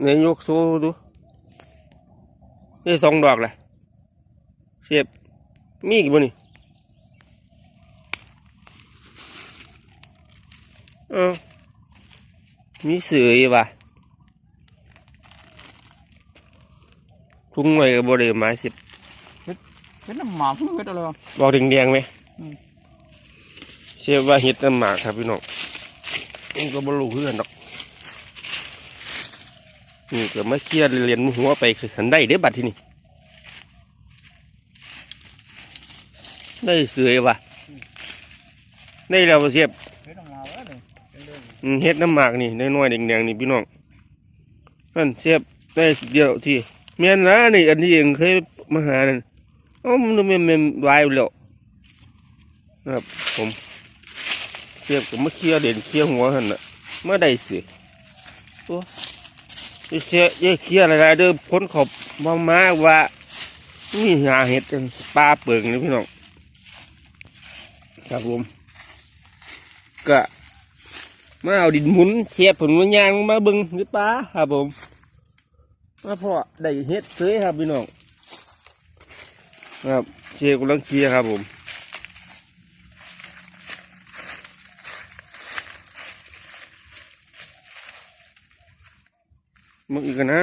เนี่ยยกโซ่ดูนี่สองดอกเลยเสียบมีอีกบ่นี่เออมีเสืออีกว่ะทุ่งไว้กับบริเวณไม้สิบเป็นน้ำหมาเพิ่งเฮ็ดอะไรวะบอกแดงๆไหมอืมเชื่อว่าเห็ดน้ำหมากครับพี่น้องเองก็บรู้เพื่อนดอก นี่ก็มาเคลียร์เรียนหัวไปคือหันได้เด้บัดที่นี่ได้เสือว่ะได้แล้วเสียบเฮ็ดน้ำหมาไว้เลยเป็นเรื่องอืมเห็ดน้ำหมากนี่น้อยๆแดงๆนี่พี่น้องนั่นเสียบได้เดียวที่เมียนนะนี่อันนี้เองเคยมาหานั่นอ๋อมันมันมันวายแล้วครับผมเสียบกับมาเคลียร์เด่นเคลียร์หัวหันน่ะมาได้สิตัว เสียจะเคลียอะไรเด้อพ้นขอบมามาว่านี่หาเห็ดกันปลาเปิงนี่พี่น้องครับผมก็มาเอาดินหมุนเสียผลมันยางมาบึงหรือปลาครับผมมาพอได้เฮ็ดเสยครับพี่น้องครับเชียกำลังเชียครับผม มึงอีกกันนะ